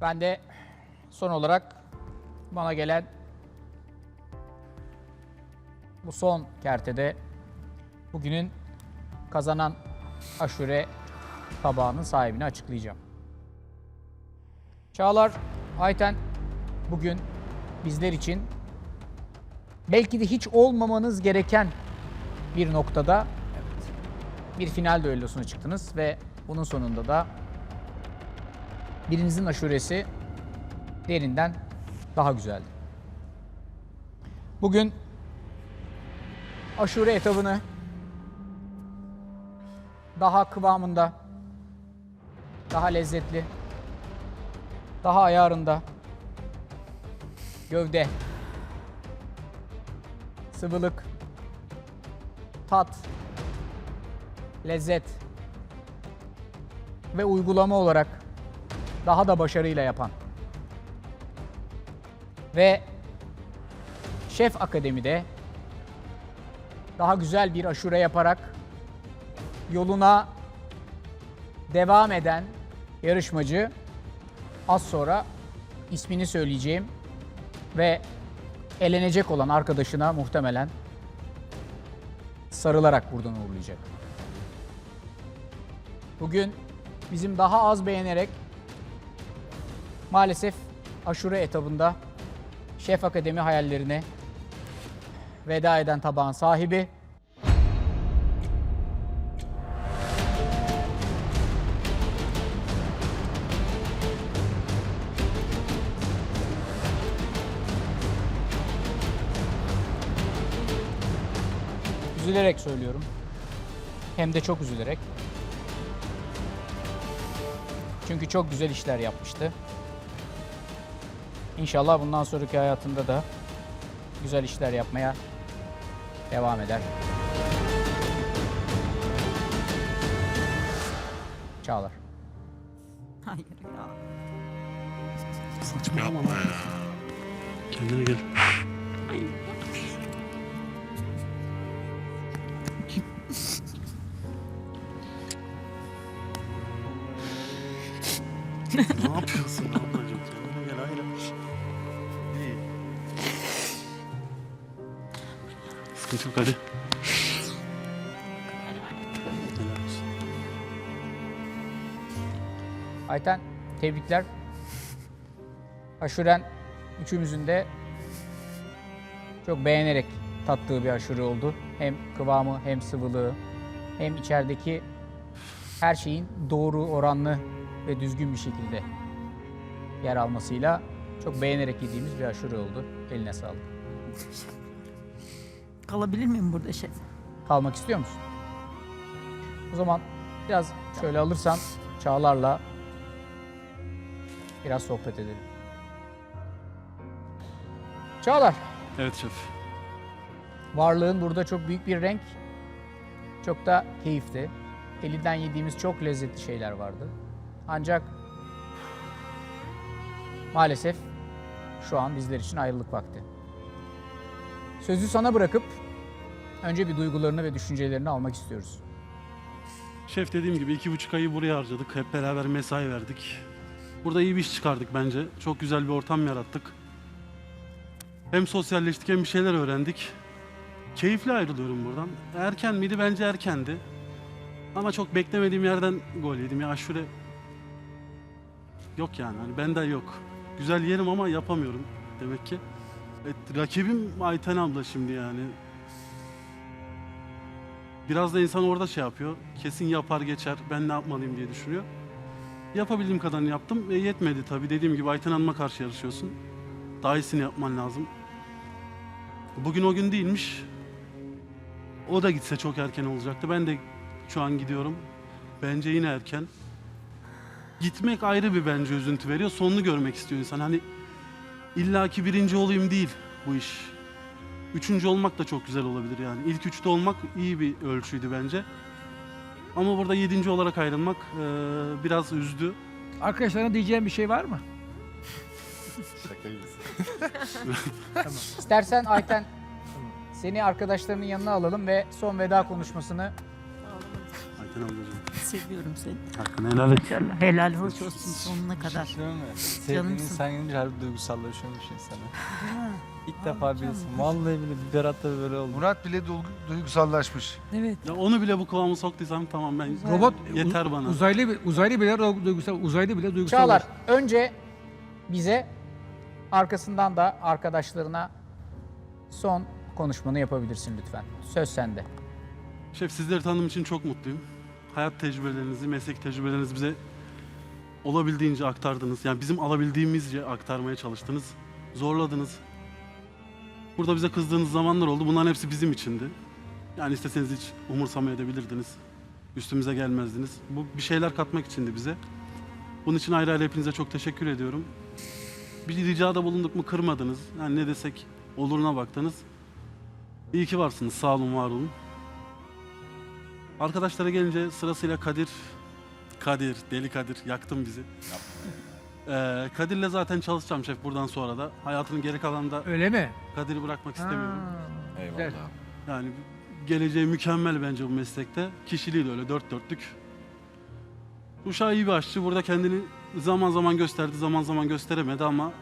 Ben de son olarak bana gelen bu son kertede bugünün kazanan aşure tabağının sahibini açıklayacağım. Çağlar Ayten bugün bizler için belki de hiç olmamanız gereken bir noktada bir final düellosuna çıktınız ve bunun sonunda da birinizin aşuresi derinden daha güzeldi. Bugün aşure etabını daha kıvamında, daha lezzetli, daha ayarında, gövde, sıvılık, tat, lezzet ve uygulama olarak daha da başarıyla yapan ve Şef Akademi'de daha güzel bir aşure yaparak yoluna devam eden yarışmacı az sonra ismini söyleyeceğim ve elenecek olan arkadaşına muhtemelen sarılarak buradan uğurlayacak. Bugün bizim daha az beğenerek maalesef aşure etabında Şef Akademi hayallerine veda eden tabağın sahibi üzülerek söylüyorum. Hem de çok üzülerek. Çünkü çok güzel işler yapmıştı. İnşallah bundan sonraki hayatında da güzel işler yapmaya devam eder. Çağlar. Hayır ya. Saçmalama ya. Kendine gel. Sıkıntı yok hadi. Ayten tebrikler. Aşuren üçümüzün de çok beğenerek tattığı bir aşure oldu. Hem kıvamı hem sıvılığı hem içerideki her şeyin doğru oranlı ve düzgün bir şekilde yer almasıyla çok beğenerek yediğimiz bir aşure oldu. Eline sağlık. Kalabilir miyim burada şef? Kalmak istiyor musun? O zaman biraz şöyle alırsan Çağlar'la biraz sohbet edelim. Çağlar, Evet şef. varlığın burada çok büyük bir renk, çok da keyifli. Elinden yediğimiz çok lezzetli şeyler vardı. Ancak maalesef şu an bizler için ayrılık vakti. Sözü sana bırakıp önce bir duygularını ve düşüncelerini almak istiyoruz. Şef dediğim gibi iki buçuk ayı buraya harcadık. Hep beraber mesai verdik. Burada iyi bir iş çıkardık bence. Çok güzel bir ortam yarattık. Hem sosyalleştik hem bir şeyler öğrendik. Keyifli ayrılıyorum buradan. Erken miydi? Bence erkendi. Ama çok beklemediğim yerden gol yedim. Ya aşure yok yani. Hani bende yok. Güzel yerim ama yapamıyorum demek ki. Evet, rakibim Ayten abla şimdi yani. Biraz da insan orada şey yapıyor. Kesin yapar geçer. Ben ne yapmalıyım diye düşünüyor. Yapabildiğim kadarını yaptım ve yetmedi tabii. Dediğim gibi Ayten Hanım'a karşı yarışıyorsun. Daha iyisini yapman lazım. Bugün o gün değilmiş. O da gitse çok erken olacaktı. Ben de şu an gidiyorum. Bence yine erken. Gitmek ayrı bir bence üzüntü veriyor. Sonunu görmek istiyor insan. Hani illaki birinci olayım değil bu iş. Üçüncü olmak da çok güzel olabilir yani. İlk üçte olmak iyi bir ölçüydü bence. Ama burada yedinci olarak ayrılmak eee, biraz üzdü. Arkadaşlarına diyeceğim bir şey var mı? İstersen Ayten seni arkadaşlarının yanına alalım ve son veda konuşmasını Ayten ablacığım. seviyorum seni. Hakkını helal et. İnşallah helal hoş olsun sonuna kadar. Sevdiğin Canımsın. insan gelince harbi duygusallaşıyormuş insana. İlk defa teşekkür- Vallahi bile Berat'ta da böyle oldu. Murat bile duygu- duygusallaşmış. Evet. Ya onu bile bu kıvama soktuysam tamam ben Robot yeter bana. Uzaylı bi- uzaylı bile duygusal uzaylı bile duygusal. Çağlar önce bize arkasından da arkadaşlarına son konuşmanı yapabilirsin lütfen. Söz sende. Şef sizleri tanıdığım için çok mutluyum. Hayat tecrübelerinizi, meslek tecrübelerinizi bize olabildiğince aktardınız. Yani bizim alabildiğimizce aktarmaya çalıştınız. Zorladınız. Burada bize kızdığınız zamanlar oldu. Bunların hepsi bizim içindi. Yani isteseniz hiç umursamayabilirdiniz. Üstümüze gelmezdiniz. Bu bir şeyler katmak içindi bize. Bunun için ayrı ayrı hepinize çok teşekkür ediyorum. Bir ricada bulunduk mu kırmadınız. Yani ne desek oluruna baktınız. İyi ki varsınız. Sağ olun, var olun. Arkadaşlara gelince sırasıyla Kadir, Kadir, deli Kadir yaktın bizi. Ee, Kadir'le zaten çalışacağım şef buradan sonra da. Hayatının geri kalanında Öyle mi? Kadir'i bırakmak istemiyorum. Ha, güzel. Yani geleceği mükemmel bence bu meslekte. Kişiliği de öyle dört dörtlük. Uşağı iyi bir aşçı. Burada kendini zaman zaman gösterdi, zaman zaman gösteremedi ama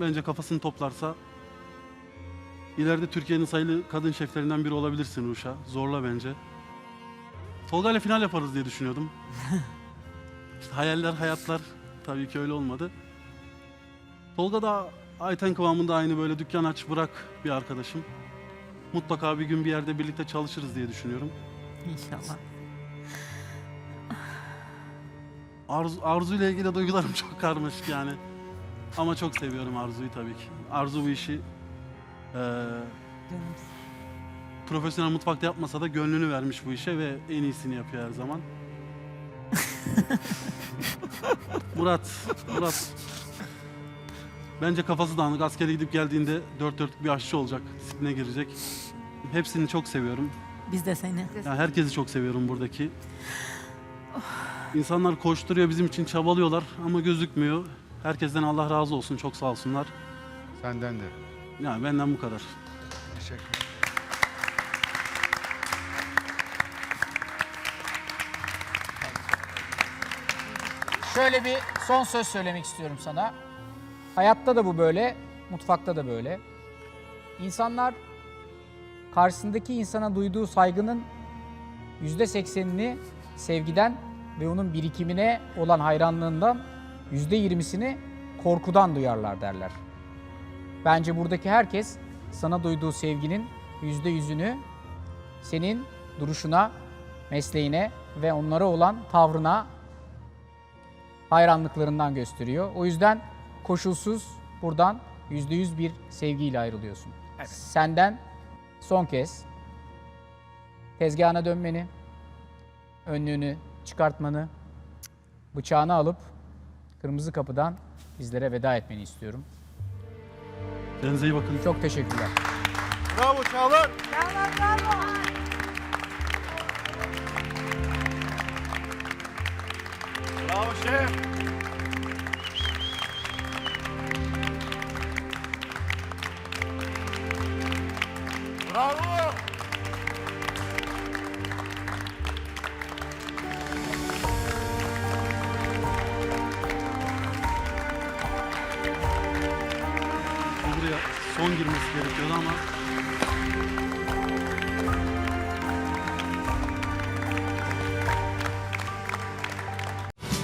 bence kafasını toplarsa ileride Türkiye'nin sayılı kadın şeflerinden biri olabilirsin Uşa. Zorla bence. Tolga ile final yaparız diye düşünüyordum. işte hayaller, hayatlar tabii ki öyle olmadı. Tolga da Ayten kıvamında aynı böyle dükkan aç bırak bir arkadaşım. Mutlaka bir gün bir yerde birlikte çalışırız diye düşünüyorum. İnşallah. Arzu, Arzu ile ilgili duygularım çok karmaşık yani. Ama çok seviyorum Arzu'yu tabii ki. Arzu bu işi eee, profesyonel mutfakta yapmasa da gönlünü vermiş bu işe ve en iyisini yapıyor her zaman. Murat, Murat. Bence kafası dağınık. Askere gidip geldiğinde dört dörtlük bir aşçı olacak. Disipline girecek. Hepsini çok seviyorum. Biz de seni. Yani herkesi çok seviyorum buradaki. İnsanlar koşturuyor bizim için çabalıyorlar ama gözükmüyor. Herkesten Allah razı olsun. Çok sağ olsunlar. Senden de. Yani benden bu kadar. Teşekkür Şöyle bir son söz söylemek istiyorum sana. Hayatta da bu böyle, mutfakta da böyle. İnsanlar karşısındaki insana duyduğu saygının yüzde seksenini sevgiden ve onun birikimine olan hayranlığından yüzde yirmisini korkudan duyarlar derler. Bence buradaki herkes sana duyduğu sevginin yüzde yüzünü senin duruşuna, mesleğine ve onlara olan tavrına hayranlıklarından gösteriyor. O yüzden koşulsuz buradan yüzde yüz bir sevgiyle ayrılıyorsun. Senden son kez tezgahına dönmeni, önlüğünü çıkartmanı, bıçağını alıp kırmızı kapıdan bizlere veda etmeni istiyorum. Kendinize iyi bakın. Çok teşekkürler. Bravo Çağlar. Bravo şef. Bravo.